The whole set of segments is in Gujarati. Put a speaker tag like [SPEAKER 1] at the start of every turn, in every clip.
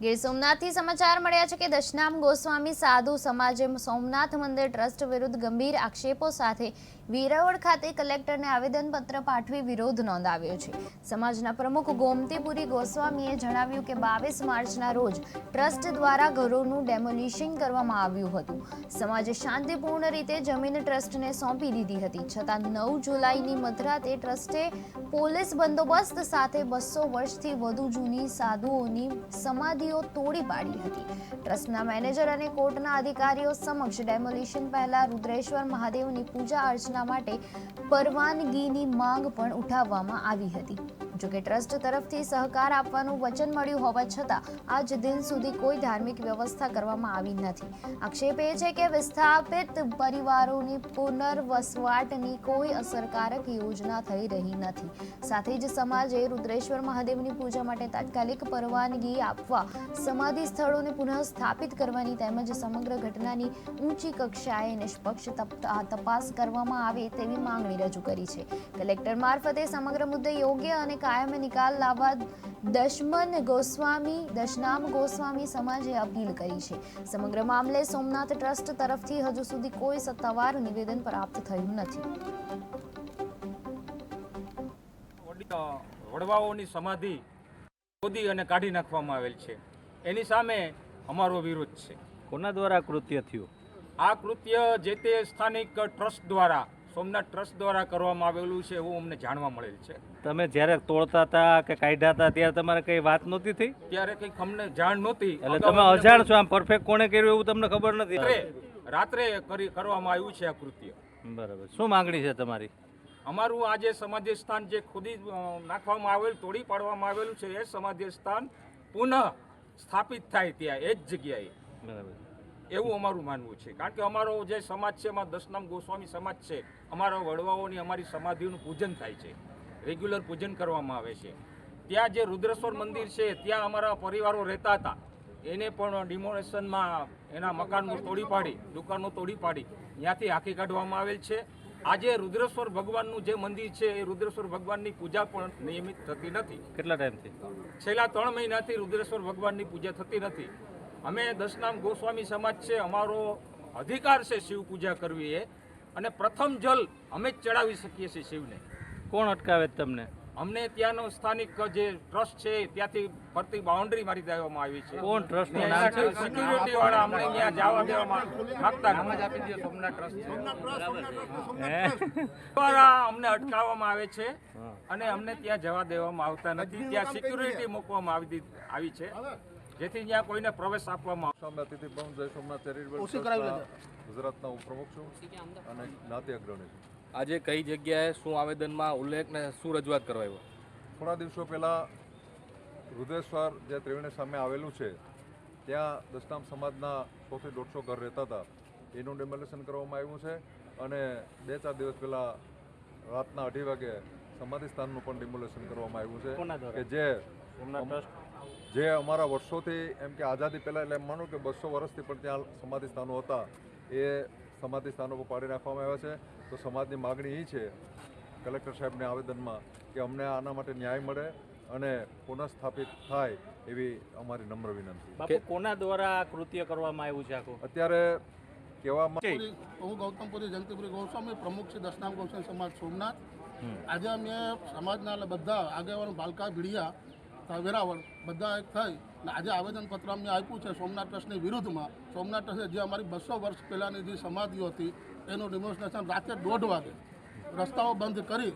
[SPEAKER 1] ગીર સોમનાથથી સમાચાર મળ્યા છે કે દશનામ ગોસ્વામી સાધુ સમાજે સોમનાથ મંદિર ટ્રસ્ટ વિરુદ્ધ ગંભીર આક્ષેપો સાથે વેરાવળ ખાતે કલેક્ટરને આવેદનપત્ર પાઠવી વિરોધ નોંધાવ્યો છે. સમાજના પ્રમુખ ગોમતીપુરી ગોસ્વામીએ જણાવ્યું કે બાવીસ માર્ચના રોજ ટ્રસ્ટ દ્વારા ઘરોનું ડેમોલિશિંગ કરવામાં આવ્યું હતું. સમાજે શાંતિપૂર્ણ રીતે જમીન ટ્રસ્ટને સોંપી દીધી હતી. છતાં નવ જુલાઈની મધરાતે ટ્રસ્ટે પોલીસ બંદોબસ્ત સાથે બસો વર્ષથી વધુ જૂની સાધુઓની સમાધિઓ તોડી પાડી હતી. ટ્રસ્ટના મેનેજર અને કોર્ટના અધિકારીઓ સમક્ષ ડેમોલિશન પહેલા રુદ્રેશ્વર મહાદેવની પૂજા અર્ચના માટે પરવાનગીની માંગ પણ ઉઠાવવામાં આવી હતી. જોકે ટ્રસ્ટ તરફથી સહકાર આપવાનું વચન મળ્યું હોવા છતાં આજ દિન સુધી કોઈ ધાર્મિક વ્યવસ્થા કરવામાં આવી નથી. આક્ષેપ એ છે કે વિસ્થાપિત પરિવારોની પુનર્વસવાટની કોઈ અસરકારક યોજના થઈ રહી નથી. સાથે જ સમાજે રુદ્રેશ્વર મહાદેવની પૂજા માટે તાત્કાલિક પરવાનગી આપવા, સમાધિ સ્થળોને પુનઃ સ્થાપિત કરવાની તેમજ સમગ્ર ઘટનાની ઊંચી કક્ષાએ નિષ્પક્ષ તપ- તપાસ કરવામાં આવે તેવી માંગણી રજૂ કરી છે. કલેક્ટર મારફતે સમગ્ર મુદ્દે યોગ્ય અને કાયમી નિકાલ લાવવા દશમન ગોસ્વામી દશનામ ગોસ્વામી સમાજે અપીલ કરી છે. સમગ્ર મામલે સોમનાથ ટ્રસ્ટ તરફથી હજુ સુધી કોઈ સત્તાવાર નિવેદન પ્રાપ્ત થયું નથી.
[SPEAKER 2] વડી- વડવાઓની સમાધિ ખોદી અને કાઢી નાખવામાં આવેલ છે. એની સામે અમારો વિરોધ છે.
[SPEAKER 3] કોના દ્વારા કૃત્ય થયું?
[SPEAKER 2] આ કૃત્ય જે તે સ્થાનિક ટ્રસ્ટ દ્વારા સોમનાથ ટ્રસ્ટ દ્વારા કરવામાં આવેલું છે એવું અમને જાણવા મળેલ છે.
[SPEAKER 3] તમે જ્યારે તોડતા હતા કે કાઢ્યા હતા ત્યારે તમારે કઈ વાત નહોતી થઈ?
[SPEAKER 2] ત્યારે કંઈક અમને જાણ નહોતી.
[SPEAKER 3] એટલે તમે અજાણ છો આમ પરફેક્ટ કોણે કર્યું એવું તમને ખબર નથી?
[SPEAKER 2] રાત્રે કરી કરવામાં આવ્યું છે આ કૃત્ય.
[SPEAKER 3] બરાબર. શું માંગણી છે તમારી?
[SPEAKER 2] અમારું આ જે સમાધિ સ્થાન જે ખોદી નાખવામાં આવેલ તોડી પાડવામાં આવેલું છે એ સમાધિ સ્થાન પુનઃ સ્થાપિત થાય ત્યાં એ જ જગ્યાએ.
[SPEAKER 3] બરાબર.
[SPEAKER 2] એવું અમારું માનવું છે. કારણ કે અમારો જે સમાજ છે એમાં દશનામ ગોસ્વામી સમાજ છે અમારા વડવાઓની અમારી સમાધિનું પૂજન થાય છે. રેગ્યુલર પૂજન કરવામાં આવે છે. ત્યાં જે રુદ્રેશ્વર મંદિર છે ત્યાં અમારા પરિવારો રહેતા હતા. એને પણ ડિમોલેશનમાં એના મકાનનું તોડી પાડી દુકાનો તોડી પાડી ત્યાંથી હાંકી કાઢવામાં આવેલ છે. આજે રુદ્રેશ્વર ભગવાનનું જે મંદિર છે એ રુદ્રેશ્વર ભગવાનની પૂજા પણ નિયમિત થતી નથી.
[SPEAKER 3] કેટલા ટાઈમથી?
[SPEAKER 2] છેલ્લા ત્રણ મહિનાથી રુદ્રેશ્વર ભગવાનની પૂજા થતી નથી. અમે દશનામ ગોસ્વામી સમાજ છે અમારો અધિકાર છે શિવ પૂજા કરવી એ. અને પ્રથમ જલ અમે જ ચડાવી શકીએ છીએ શિવને.
[SPEAKER 3] કોણ અટકાવે તમને?
[SPEAKER 2] અમને ત્યાંનો સ્થાનિક જે ટ્રસ્ટ છે ત્યાંથી ફરતી બાઉન્ડ્રી મારી દેવામાં આવી છે.
[SPEAKER 3] કોણ ટ્રસ્ટ નામ છે?
[SPEAKER 2] સિક્યુરિટી વાળા અમને ત્યાં જવા દેવામાં માંગતા નથી. દ્વારા અમને અટકાવવામાં આવે છે અને અમને ત્યાં જવા દેવામાં આવતા નથી. ત્યાં સિક્યુરિટી મૂકવામાં આવી આવી છે. જેથી ત્યાં કોઈને પ્રવેશ આપવામાં
[SPEAKER 4] સ્વામી અતિથિ ભવન જય સોમનાથ ચેરિટેબલ ગુજરાતના ઉપપ્રમુખ છું અને જ્ઞાતિ અગ્રણી છું.
[SPEAKER 5] આજે કઈ જગ્યાએ શું આવેદનમાં ઉલ્લેખ ને શું રજૂઆત કરવા આવ્યો
[SPEAKER 4] થોડા દિવસો પહેલાં રુદ્રેશ્વર જે ત્રિવેણી સામે આવેલું છે ત્યાં દસનામ સમાજના સોથી દોઢસો ઘર રહેતા હતા. એનું ડેમોલેશન કરવામાં આવ્યું છે અને બે ચાર દિવસ પહેલાં રાતના અઢી વાગે સમાધિ સ્થાનનું પણ ડિમોલેશન કરવામાં આવ્યું છે કે જે
[SPEAKER 3] સોમનાથ ટ્રસ્ટ.
[SPEAKER 4] જે અમારા વર્ષોથી એમ કે આઝાદી પહેલાં એટલે એમ માનો કે બસો વર્ષથી પણ ત્યાં સમાધિ સ્થાનો હતા એ સમાધિ સ્થાનો પર પાડી નાખવામાં આવ્યા છે. તો સમાજની માગણી એ છે કલેક્ટર સાહેબને આવેદનમાં કે અમને આના માટે ન્યાય મળે અને પુનઃસ્થાપિત થાય એવી અમારી નમ્ર વિનંતી.
[SPEAKER 3] બાપુ કોના દ્વારા આ કૃત્ય કરવામાં આવ્યું છે આખું?
[SPEAKER 4] અત્યારે કહેવામાં.
[SPEAKER 6] હું ગૌતમપુરી જયંતિપુરી ગોસ્વામી પ્રમુખ છે દશનામ ગોસ્વામી સમાજ સોમનાથ. આજે અમે સમાજના એટલે બધા આગેવાનો બાલકા ભીડિયા વેરાવળ બધા એક થઈ. અને આજે આવેદનપત્ર અમને આપ્યું છે સોમનાથ ટ્રસ્ટની વિરુદ્ધમાં. સોમનાથ ટ્રસ્ટે જે અમારી બસો વર્ષ પહેલાંની જે સમાધિઓ હતી એનું ડિમોન્સ્ટ્રેશન રાતે દોઢ વાગે રસ્તાઓ બંધ કરી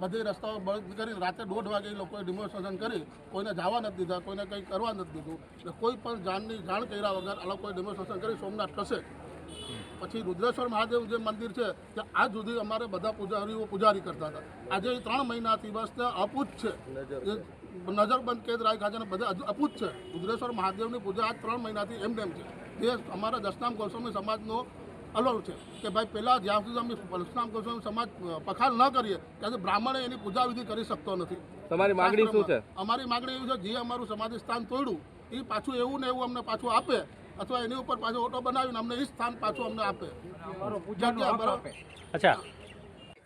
[SPEAKER 6] બધી રસ્તાઓ બંધ કરી રાતે દોઢ વાગે એ લોકોએ ડિમોન્સ્ટ્રેશન કરી. કોઈને જવા નથી દીધા કોઈને કંઈ કરવા નથી દીધું. એટલે કોઈ પણ જાણની જાણ કર્યા વગર આ લોકોએ ડિમોન્સ્ટ્રેશન કરી સોમનાથ ટ્રસ્ટે. પછી રુદ્રેશ્વર મહાદેવ જે મંદિર છે ત્યાં આજ સુધી અમારે બધા પૂજારીઓ પૂજારી કરતા હતા. આજે એ ત્રણ મહિનાથી બસ ત્યાં અપૂત છે. નજરબંધ કેદ રાય ખાતે બધા અપૂત છે. રુદ્રેશ્વર મહાદેવની પૂજા આજ ત્રણ મહિનાથી એમ તેમ છે. જે અમારા દશનામ ગોસ્વામી સમાજનો અલગ છે કે ભાઈ પહેલાં જ્યાં સુધી અમે દશનામ ગોસ્વામી સમાજ પખાલ ન કરીએ ત્યાં સુધી બ્રાહ્મણે એની પૂજા વિધિ કરી શકતો નથી.
[SPEAKER 5] તમારી માગણી શું છે?
[SPEAKER 6] અમારી માગણી એવી છે જે અમારું સમાધિ સ્થાન તોડ્યું એ પાછું એવું ને એવું અમને પાછું આપે અથવા એની ઉપર પાછો ઓટો બનાવીને અમને એ સ્થાન પાછું અમને આપે.
[SPEAKER 3] અચ્છા.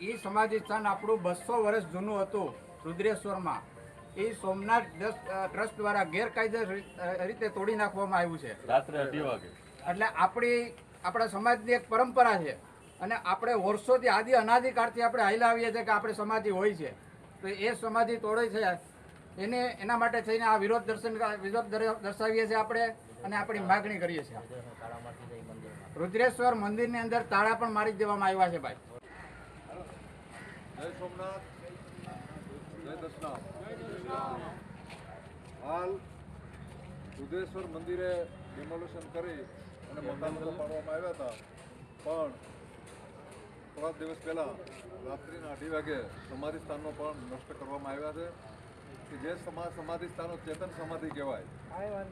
[SPEAKER 7] એ સમાધિ સ્થાન આપણું બસો વર્ષ જૂનું હતું રુદ્રેશ્વરમાં. એ સોમનાથ ટ્રસ્ટ ટ્રસ્ટ દ્વારા ગેરકાયદે રીતે તોડી નાખવામાં આવ્યું છે.
[SPEAKER 3] રાત્રે અઢી વાગે.
[SPEAKER 7] એટલે આપણી આપણા સમાજની એક પરંપરા છે. અને આપણે વર્ષોથી આદિ અનાદિકાળથી આપણે હાઈલા આવીએ છીએ કે આપણે સમાધિ હોય છે. તો એ સમાધિ તોડે છે. એને એના માટે થઈને આ વિરોધ દર્શન વિરોધ દર્શાવીએ છીએ આપણે અને આપણી માગણી કરીએ છીએ. રુદ્રેશ્વર મંદિરની અંદર તાળા પણ મારી દેવામાં આવ્યા છે ભાઈ.
[SPEAKER 4] જય સોમનાથ જય હાલ રુદ્રેશ્વર મંદિરે ડિમોલેશન કરી અને મકાનો પાડવામાં આવ્યા હતા. પણ થોડા દિવસ પહેલાં રાત્રિના અઢી વાગે સમાધિ સ્થાનો પણ નષ્ટ કરવામાં આવ્યા છે. કે જે સમા સમાધિ સ્થાનો ચેતન સમાધિ કહેવાય.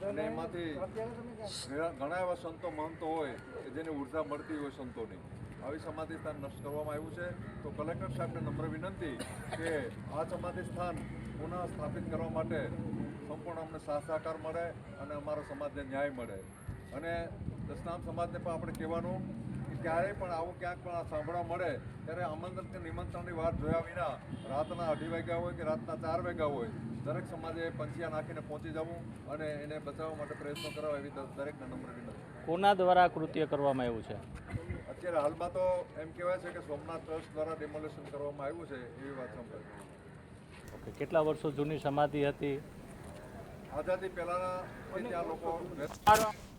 [SPEAKER 4] અને એમાંથી ઘણા ઘણા એવા સંતો મહંતો હોય કે જેની ઊર્જા મળતી હોય સંતોની. આવી સમાધિ સ્થાન નષ્ટ કરવામાં આવ્યું છે. તો કલેક્ટર સાહેબને નમ્ર વિનંતી કે આ સમાધિ સ્થાન પુનઃ સ્થાપિત કરવા માટે સંપૂર્ણ અમને સાથ સહકાર મળે અને અમારા સમાજને ન્યાય મળે. અને દસનામ સમાજને પણ આપણે કહેવાનું કે ક્યારેય પણ આવું ક્યાંક પણ સાંભળવા મળે, ત્યારે આમંત્રણ કે નિમંત્રણની વાત જોયા વિના રાતના અઢી વાગ્યા હોય કે રાતના ચાર વાગ્યા હોય, દરેક સમાજે પંચિયા નાખીને પહોંચી જવું અને એને બચાવવા માટે પ્રયત્નો કરવા એવી દરેકને નમ્ર વિનંતી.
[SPEAKER 3] કોના દ્વારા કૃત્ય કરવામાં આવ્યું છે?
[SPEAKER 4] અત્યારે હાલમાં તો એમ કહેવાય છે કે સોમનાથ ટ્રસ્ટ દ્વારા ડેમોલેશન કરવામાં આવ્યું છે એવી વાત સંભળાય.
[SPEAKER 3] ઓકે કેટલા વર્ષો જૂની સમાધિ હતી?
[SPEAKER 4] આઝાદી પહેલાના ત્યાં લોકો